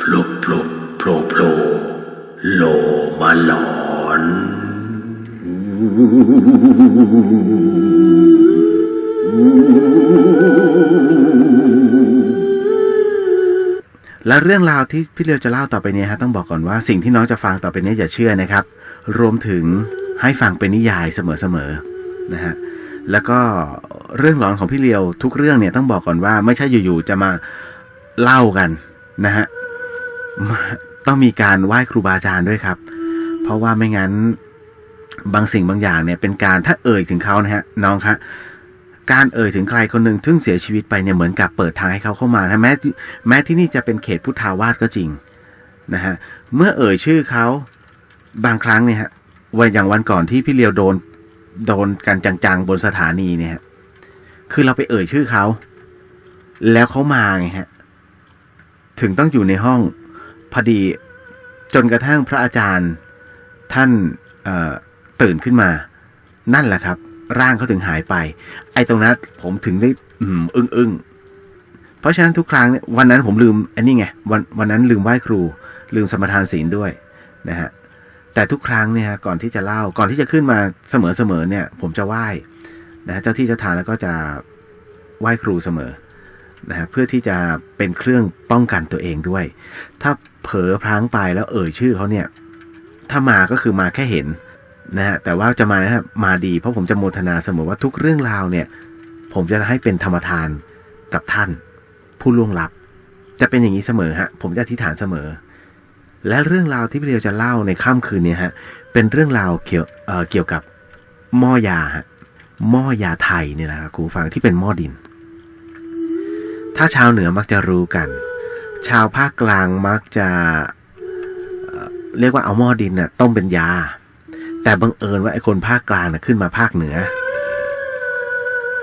พลุพลุโผล่โผล่โลมาหลอนและเรื่องราวที่พี่เลียวจะเล่าต่อไปนี้ฮะต้องบอกก่อนว่าสิ่งที่น้องจะฟังต่อไปนี้อย่าเชื่อนะครับ รวมถึงให้ฟังเป็นนิยายเสมอๆนะฮะแล้วก็เรื่องหลอนของพี่เลียวทุกเรื่องเนี่ยต้องบอกก่อนว่าไม่ใช่อยู่ๆจะมาเล่ากันนะฮะ ต้องมีการไหว้ครูบาอาจารย์ด้วยครับ เพราะว่าไม่งั้นบางสิ่งบางอย่างเนี่ย เป็นการถ้าเอ่ยถึงเขานะฮะ น้องครับการเอ่ยถึงใครคนหนึ่งซึ่งเสียชีวิตไปเนี่ยเหมือนกับเปิดทางให้เขาเข้ามานะแม้แม้ที่นี่จะเป็นเขตพุทธาวาสก็จริงนะฮะเมื่อเอ่ยชื่อเขาบางครั้งเนี่ยฮะวันอย่างวันก่อนที่พี่เลียวโดนโดนกันจังๆบนสถานีเนี่ยคือเราไปเอ่ยชื่อเขา แล้วเขามาไงฮะ ถึงต้องอยู่ในห้อง พอดีจนกระทั่งพระอาจารย์ท่านตื่นขึ้นมา นั่นแหละครับ ร่างเขาถึงหายไป ไอ้ตรงนั้นผมถึงได้อืมอึ้งอึ้งเพราะฉะนั้นทุกครั้งเนี่ยวันนั้นผมลืมอันนี้ไงวันวันนั้นลืมไหว้ครู ลืมสมทานศีลด้วยนะฮะแต่ทุกครั้งเนี่ยก่อนที่จะเล่าก่อนที่จะขึ้นมาเสมอเสมอเนี่ย ผมจะไหว้นะเจ้าที่เจ้าทางแล้วก็จะไหว้ครูเสมอ นะเพื่อที่จะเป็นเครื่องป้องกันตัวเองด้วย ถ้าเผลอพลั้งไปแล้วเอ่ยชื่อเขาเนี่ย ถ้ามาก็คือมาแค่เห็นนะฮะแต่ว่าจะมานะครับมาดีเพราะผมจะโมทนาเสมอว่าทุกเรื่องราวเนี่ย ผมจะให้เป็นธรรมทานกับท่าน ผู้ล่วงลับ จะเป็นอย่างนี้เสมอฮะผมจะอธิษฐานเสมอ และเรื่องราวที่พี่เรียวจะเล่าในค่ำคืนเนี้ฮะเป็นเรื่องราวเกี่ยวเอ่อเกี่ยวกับหม้อยาฮะหม้อยาไทยเนี่ยนะครับคุณฟังที่เป็นหม้อดิน ถ้าชาวเหนือมักจะรู้กัน ชาวภาคกลางมักจะเรียกว่าเอาหม้อดินน่ะต้มเป็นยา แต่บังเอิญว่าไอ้คนภาคกลางน่ะขึ้นมาภาคเหนือ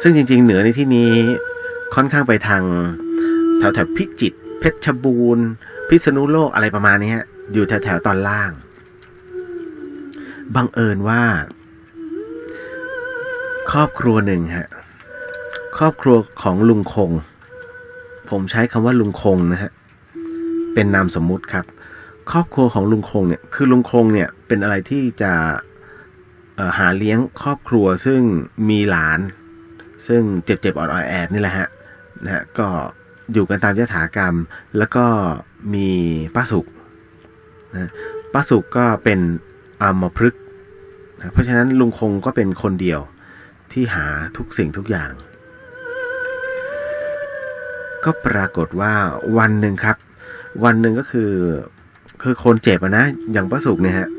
ซึ่งจริง ๆ เหนือในที่นี้ค่อนข้างไปทางแถวแถวๆพิจิตรเพชรบูรณ์พิษณุโลกอะไรประมาณนี้อยู่แถวแถวๆตอนล่าง บังเอิญว่า ครอบครัวหนึ่งฮะ ครอบครัวของลุงคง ผมใช้คำว่าลุงคงนะฮะ เป็นนามสมมุติครับ ครอบครัวของลุงคงเนี่ย คือลุงคงเนี่ยเป็นอะไรที่จะหาเลี้ยงครอบครัวซึ่งมีหลาน ซึ่งเจ็บๆอ่อดๆแอดนี่แหละฮะนะฮะก็อยู่กันตามยถากรรม แล้วก็มีป้าสุกนะป้าสุกก็เป็นอัมพฤกษ์นะเพราะฉะนั้นลุงคงก็เป็นคนเดียวที่หาทุกสิ่งทุกอย่าง ก็ปรากฏว่าวันหนึ่งครับ วันหนึ่งก็คือ คือคนเจ็บนะ อย่างป้าสุกเนี่ยฮะ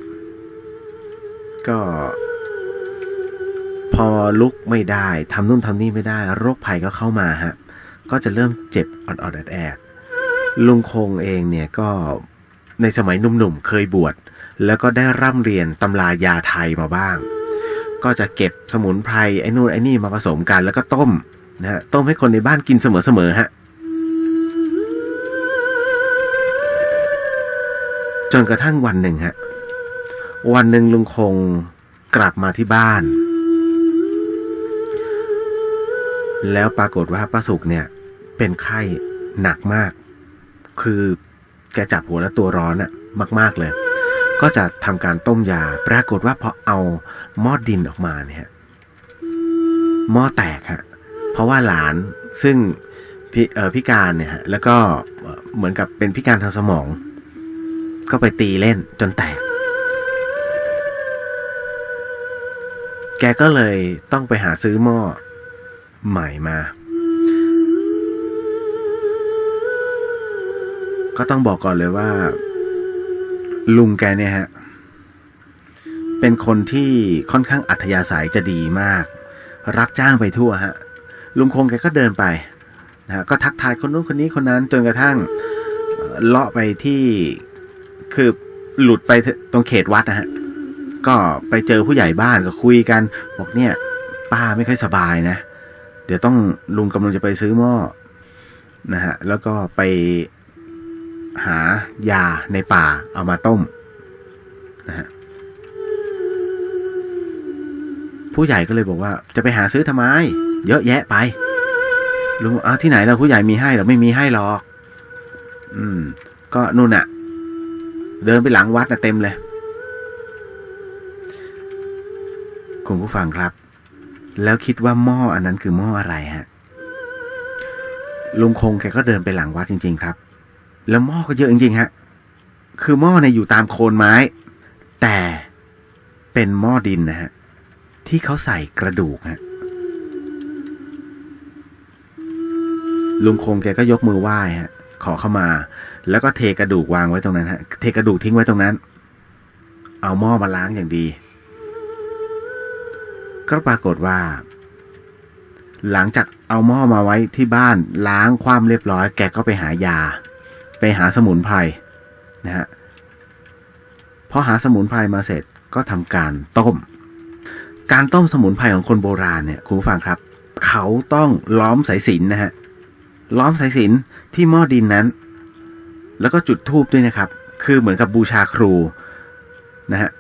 ก็ พอลุกไม่ได้ทำนู่นทำนี่ไม่ได้ โรคภัยก็เข้ามาฮะ ก็จะเริ่มเจ็บออดๆแอดๆลุงคงเองเนี่ยก็ในสมัยหนุ่มๆเคยบวชแล้วก็ได้ร่ำเรียนตำรายาไทยมาบ้าง ก็จะเก็บสมุนไพรไอ้นู่นไอ้นี่มาผสมกัน แล้วก็ต้มนะฮะต้มให้คนในบ้านกินเสมอๆฮะ จนกระทั่งวันหนึ่งฮะ วันหนึ่งลุงคงกลับมาที่บ้าน แล้วปรากฏว่าป้าสุกเนี่ย เป็นไข้หนักมาก คือแกจับหัวแล้วตัวร้อนอะมาก ๆ เลย ก็จะทำการต้มยา ปรากฏว่าพอเอาหม้อดินออกมาเนี่ยหม้อแตกฮะ เพราะว่าหลานซึ่งพิเอ่อพิการเนี่ยฮะ แล้วก็เหมือนกับเป็นพิการทางสมอง ก็ไปตีเล่นจนแตก แกก็เลยต้องไปหาซื้อหม้อใหม่มา ก็ต้องบอกก่อนเลยว่า ลุงแกเนี่ยฮะ เป็นคนที่ค่อนข้างอัธยาศัยจะดีมาก รักจ้างไปทั่วฮะ ลุงคงแกก็เดินไปนะฮะก็ทักทายคนนู้นคนนี้คนนั้นจนกระทั่งเลาะไปที่ คือหลุดไปตรงเขตวัดนะฮะ ก็ไปเจอผู้ใหญ่บ้านก็คุยกันบอกเนี่ย ป้าไม่ค่อยสบายนะ เดี๋ยวต้องลุงกำลังจะไปซื้อหม้อนะฮะ แล้วก็ไปหายาในป่าเอามาต้มนะฮะผู้ใหญ่ก็เลยบอกว่า จะไปหาซื้อทำไม เยอะแยะไปลุงอ้าวที่ไหนเราผู้ใหญ่มีให้เหรอไม่มีให้หรอก อืม ก็นู่นอะ เดินไปหลังวัดนะเต็มเลย คุณผู้ฟังครับ แล้วคิดว่าหม้ออันนั้นคือหม้ออะไรฮะ ลุงคงแกก็เดินไปหลังวัดจริง ๆ ครับ แล้วหม้อก็เยอะจริงๆฮะ คือหม้อเนี่ยอยู่ตามโคนไม้ แต่เป็นหม้อดินนะฮะ ที่เขาใส่กระดูกฮะลุงคงแกก็ยกมือไหว้ฮะ ขอเข้ามา แล้วก็เทกระดูกวางไว้ตรงนั้นฮะ เทกระดูกทิ้งไว้ตรงนั้น เอาหม้อมาล้างอย่างดี ก็ปรากฏว่า หลังจากเอาหม้อมาไว้ที่บ้านล้างความเรียบร้อย แกก็ไปหายา ไปหาสมุนไพรนะฮะพอหาสมุนไพรมาเสร็จก็ทำการต้ม การต้มสมุนไพรของคนโบราณเนี่ยคุณฟังครับ เขาต้องล้อมสายสิญนนะฮะล้อมสายสิญจนที่หม้อดินนั้น แล้วก็จุดธูปด้วยนะครับ คือเหมือนกับบูชาครูนะฮะ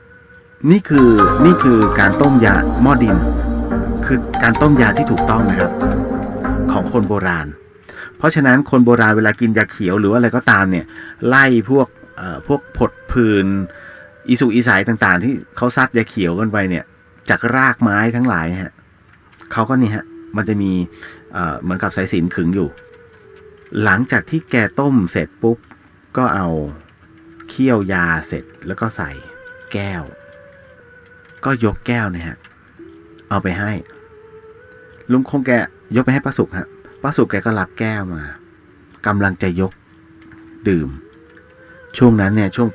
นี่คือนี่คือการต้มยาหม้อดิน คือการต้มยาที่ถูกต้องนะครับ ของคนโบราณ เพราะฉะนั้นคนโบราณเวลากินยาเขียวหรือว่าอะไรก็ตามเนี่ย ไล่พวกเอ่อพวกผดผื่นอีสุอีสายต่างๆ ที่เขาซัดยาเขียวกันไปเนี่ย จากรากไม้ทั้งหลายฮะเขาก็นี่ฮะมันจะมีเอ่อเหมือนกับสายสินขึงอยู่ หลังจากที่แกต้มเสร็จปุ๊บ ก็เอาเคี่ยวยาเสร็จแล้วก็ใส่แก้ว ก็ยกแก้วเนี่ยฮะ เอาไปให้ ลุงคงแกยกไปให้ป้าสุกฮะป้าสุกแกก็รับแก้วมากำลังจะยกดื่ม ช่วงนั้นเนี่ยช่วง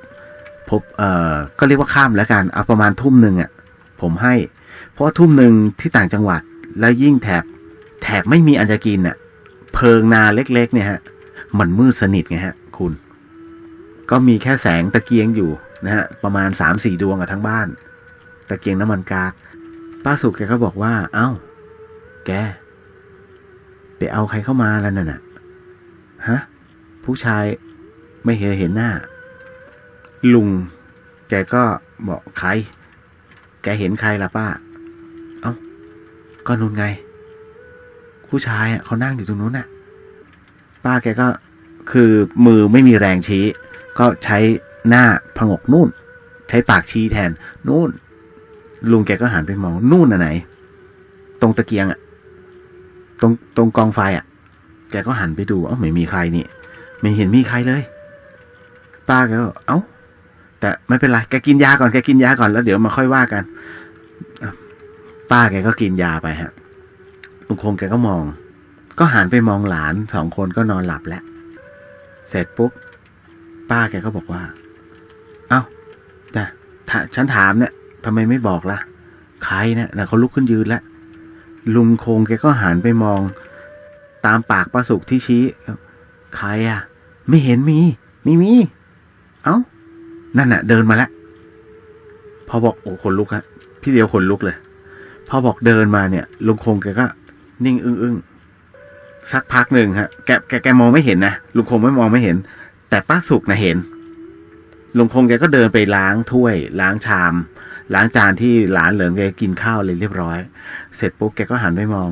พบเอ่อก็เรียกว่าข้ามแล้วกันเอาประมาณทุ่มหนึ่งอะผมให้ เพราะทุ่มหนึ่งที่ต่างจังหวัด แล้วยิ่งแถบแถบไม่มีอันจะกินอะ เพิงนาเล็ก ๆ เนี่ยฮะ มันมืดสนิทไงฮะ คุณ ก็มีแค่แสงตะเกียงอยู่นะฮะประมาณสามสี่ดวงอะทั้งบ้าน ตะเกียงน้ำมันกาดป้าสุกแกก็บอกว่า เอ้า แก ไปเอาใครเข้ามาแล้วนั่นน่ะฮะผู้ชายไม่เห็นเห็นหน้า ลุง แกก็บอกใคร แกเห็นใครล่ะป้า เอ้า ก็นู่นไง ผู้ชายอะเขานั่งอยู่ตรงนู้นน่ะ ป้าแกก็คือมือไม่มีแรงชี้ ก็ใช้หน้าผงกนู่น ใช้ปากชี้แทนนู่น ลุงแกก็หันไปมองนู่นน่ะไหน ตรงตะเกียงอะตรงตรงกองไฟอะแกก็หันไปดูเอ้าไม่มีใครนี่ ไม่เห็นมีใครเลย ป้าแกก็เอ้า แต่ไม่เป็นไรแกกินยาก่อนแกกินยาก่อนแล้วเดี๋ยวมาค่อยว่ากันป้าแกก็กินยาไปฮะลุงคงแกก็มอง ก็หันไปมองหลานสองคนก็นอนหลับแล้ว เสร็จปุ๊บ ป้าแกก็บอกว่า เอ้า แต่ถ้าฉันถามเนี่ยทำไมไม่บอกล่ะ ใครเนี่ยนะเขาลุกขึ้นยืนแล้ว ลุงคงแกก็หันไปมอง ตามปากป้าสุกที่ชี้ ใครอะ ไม่เห็นมี ไม่มี เอ้า นั่นน่ะ เดินมาแล้ว พอบอกโอ้ขนลุกฮะ พี่เดียวขนลุกเลย พอบอกเดินมาเนี่ย ลุงคงแกก็ นิ่งอึ้งอึ้งสักพักหนึ่งฮะ แกแกแกมองไม่เห็นนะ ลุงคงไม่มองไม่เห็น แต่ป้าสุกนะเห็นลุงคงแกก็เดินไปล้างถ้วย ล้างชาม ล้างจานที่หลานเหลิงแกกินข้าวเลยเรียบร้อย เสร็จปุ๊บแกก็หันไปมอง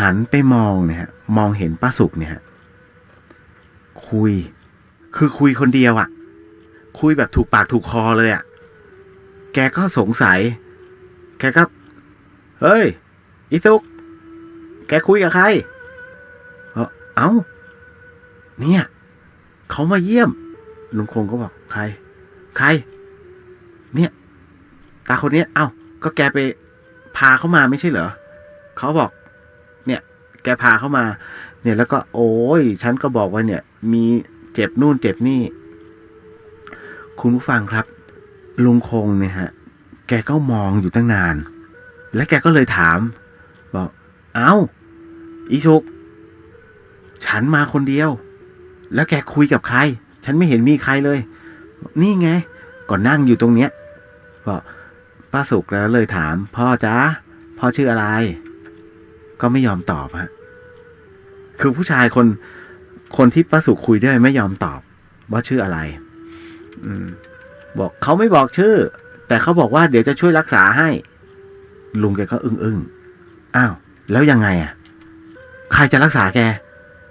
หันไปมองเนี่ยฮะมองเห็นป้าสุกเนี่ยฮะคุย คือคุยคนเดียวอะคุยแบบถูกปากถูกคอเลยอะแกก็สงสัย แกก็ เฮ้ย อีสุก แกคุยกับใคร เอาเอ้า เนี่ย เขามาเยี่ยม ลุงคงก็บอกใคร ใคร เนี่ย ตาคนนี้เอ้า ก็แกไปพาเขามาไม่ใช่เหรอ เขาบอก เนี่ย แกพาเขามา เนี่ยแล้วก็ โอ้ย ฉันก็บอกว่าเนี่ย มีเจ็บนู่นเจ็บนี่ คุณผู้ฟังครับ ลุงคงเนี่ยฮะ แกก็มองอยู่ตั้งนาน และแกก็เลยถาม บอก เอ้า อีชุก ฉันมาคนเดียว แล้วแกคุยกับใคร ฉันไม่เห็นมีใครเลย นี่ไงก็นั่งอยู่ตรงเนี้ยบอกป้าสุกแล้วเลยถาม พ่อจ๊ะพ่อชื่ออะไร ก็ไม่ยอมตอบฮะคือผู้ชายคนคนที่ป้าสุกคุยด้วยไม่ยอมตอบ ว่าชื่ออะไร อืม บอกเขาไม่บอกชื่อ แต่เขาบอกว่าเดี๋ยวจะช่วยรักษาให้ ลุงแกก็อึ้งอึ้งอ้าว แล้วยังไงอะ ใครจะรักษาแก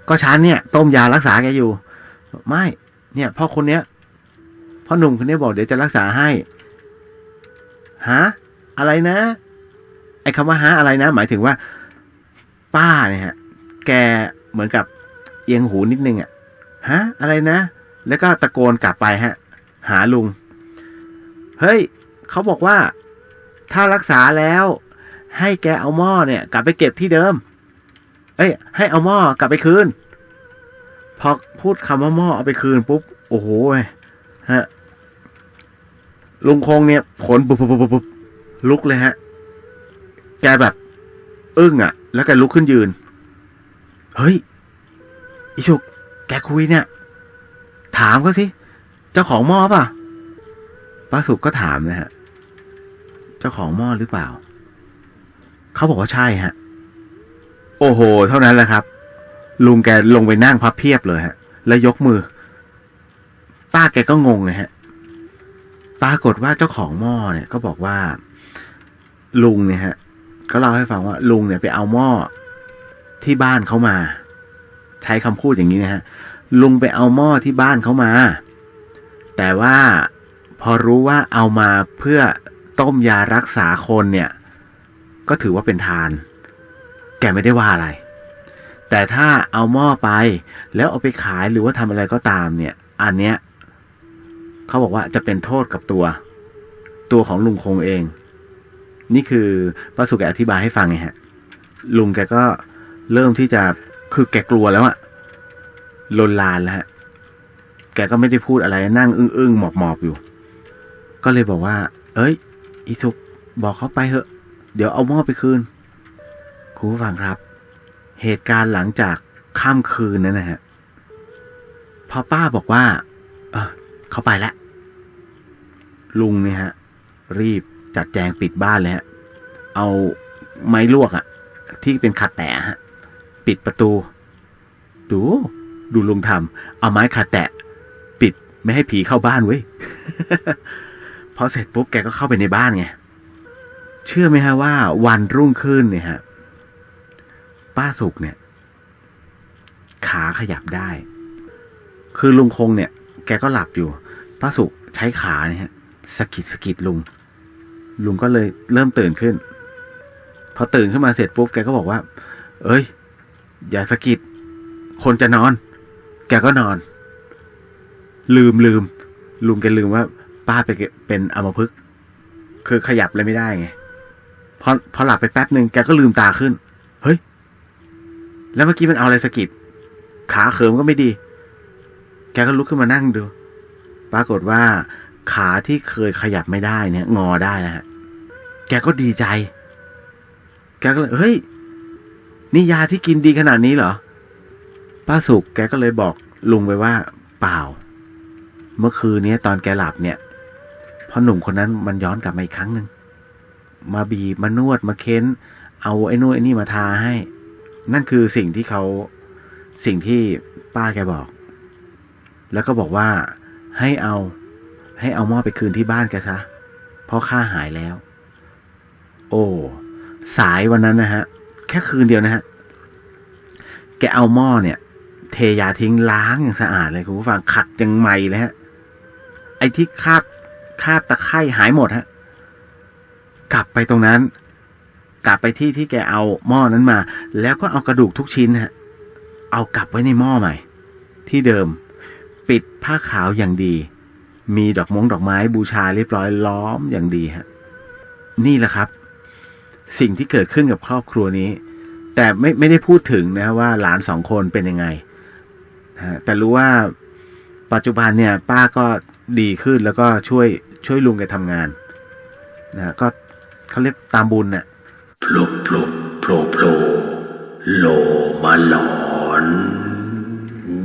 ก็ฉันเนี่ย ต้มยารักษาแกอยู่ ไม่เนี่ยพ่อคนเนี้ยพ่อหนุ่มคนนี้บอกเดี๋ยวจะรักษาให้ฮะอะไรนะ ไอ้คำว่าฮะอะไรนะ หมายถึงว่า ป้าเนี่ยฮะ แกเหมือนกับเอียงหูนิดนึงอะฮะอะไรนะ แล้วก็ตะโกนกลับไปฮะ หาลุง เฮ้ยเขาบอกว่าถ้ารักษาแล้ว ให้แกเอาหม้อเนี่ย กลับไปเก็บที่เดิม เอ้ย ให้เอาหม้อกลับไปคืน พอพูดคำว่าหม้อเอาไปคืนปุ๊บ โอ้โหฮะ ลุงคงเนี่ยขนปุ๊บปุ๊บปุ๊บปุ๊บลุกเลยฮะ แกแบบอึ้งอะ แล้วแกลุกขึ้นยืน เฮ้ย อิชุก แกคุยเนี่ย ถามเขาสิ เจ้าของหม้อป่ะ ป้าสุกก็ถามนะฮะ เจ้าของหม้อหรือเปล่า เขาบอกว่าใช่ฮะ โอ้โห เท่านั้นแหละครับ ลุงแกลงไปนั่งพับเพียบเลยฮะ แล้วยกมือ ป้าแกก็งงเลยฮะ ปรากฏว่าเจ้าของหม้อเนี่ย ก็บอกว่า ลุงเนี่ยฮะ ก็เล่าให้ฟังว่า ลุงเนี่ยไปเอาหม้อที่บ้านเขามา ใช้คำพูดอย่างนี้นะฮะ ลุงไปเอาหม้อที่บ้านเขามา แต่ว่าพอรู้ว่าเอามาเพื่อต้มยารักษาคนเนี่ย ก็ถือว่าเป็นทาน แกไม่ได้ว่าอะไร แต่ถ้าเอาหม้อไป แล้วเอาไปขายหรือว่าทำอะไรก็ตามเนี่ย อันเนี้ยเขาบอกว่าจะเป็นโทษกับตัว ตัวของลุงคงเอง นี่คือป้าสุแกอธิบายให้ฟังไงฮะ ลุงแกก็เริ่มที่จะคือแกกลัวแล้วอะลนลานแล้วฮะ แกก็ไม่ได้พูดอะไรนั่งอึ้งๆหมอบๆอยู่ ก็เลยบอกว่า เอ้ย อีสุกบอกเขาไปเถอะ เดี๋ยวเอาหม้อไปคืน คุณผู้ฟังครับ เหตุการณ์หลังจากข้ามคืนนั้นนะฮะพอป้าบอกว่า เออเขาไปแล้วลุงเนี่ยฮะ รีบจัดแจงปิดบ้านเลยฮะเอาไม้ลวกอะที่เป็นขัดแตะฮะ ปิดประตู ดู ดูลุงทำเอาไม้ขัดแตะ ปิดไม่ให้ผีเข้าบ้านเว้ยพอเสร็จปุ๊บแกก็เข้าไปในบ้านไงเชื่อไหมฮะว่าวันรุ่งขึ้นเนี่ยฮะ ป้าสุกเนี่ย ขาขยับได้ คือลุงคงเนี่ย แกก็หลับอยู่ ป้าสุกใช้ขาเนี่ยฮะสะกิดสะกิดลุง ลุงก็เลยเริ่มตื่นขึ้น พอตื่นขึ้นมาเสร็จปุ๊บแกก็บอกว่า เอ้ย อย่าสะกิด คนจะนอน แกก็นอน ลืมลืมลุงแกลืมว่า ป้าไปเป็นอมพฤกคือขยับเลยไม่ได้ไงพอพอหลับไปแป๊บหนึ่งแกก็ลืมตาขึ้น เฮ้ย แล้วเมื่อกี้มันเอาอะไรสะกิดขาเขิมก็ไม่ดี แกก็ลุกขึ้นมานั่งดู ปรากฏว่าขาที่เคยขยับไม่ได้เนี่ย งอได้นะฮะ แกก็ดีใจ แกก็เลยเฮ้ย นี่ยาที่กินดีขนาดนี้เหรอ ป้าสุกแกก็เลยบอกลุงไปว่า เปล่า เมื่อคืนนี้ตอนแกหลับเนี่ยพอหนุ่มคนนั้นมันย้อนกลับมาอีกครั้งหนึ่ง มาบีบมานวดมาเค้น เอาไอ้นู่นไอ้นี่มาทาให้ นั่นคือสิ่งที่เขาสิ่งที่ป้าแกบอก แล้วก็บอกว่าให้เอา ให้เอาหม้อไปคืนที่บ้านแกซะเพราะค่าหายแล้ว โอ้สายวันนั้นนะฮะ แค่คืนเดียวนะฮะ แกเอาหม้อเนี่ย เทยาทิ้งล้างอย่างสะอาดเลยคุณผู้ฟังขัดยังใหม่เลยฮะ ไอ้ที่คาบคาบตะไคร่หายหมดฮะ กลับไปตรงนั้น กลับไปที่ที่แกเอาหม้อนั้นมา แล้วก็เอากระดูกทุกชิ้นฮะเอากลับไว้ในหม้อใหม่ ที่เดิม ปิดผ้าขาวอย่างดี มีดอกมงดอกไม้บูชาเรียบร้อยล้อมอย่างดีฮะนี่แหละครับ สิ่งที่เกิดขึ้นกับครอบครัวนี้ แต่ไม่ไม่ได้พูดถึงนะว่าหลานสองคนเป็นยังไงฮะแต่รู้ว่าปัจจุบันเนี่ย ป้าก็ดีขึ้นแล้วก็ช่วยช่วยลุงแกทำงานนะก็เขาเรียกตามบุญน่ะ โผล่โผล่โผล่โผล่โลมาหลอนอื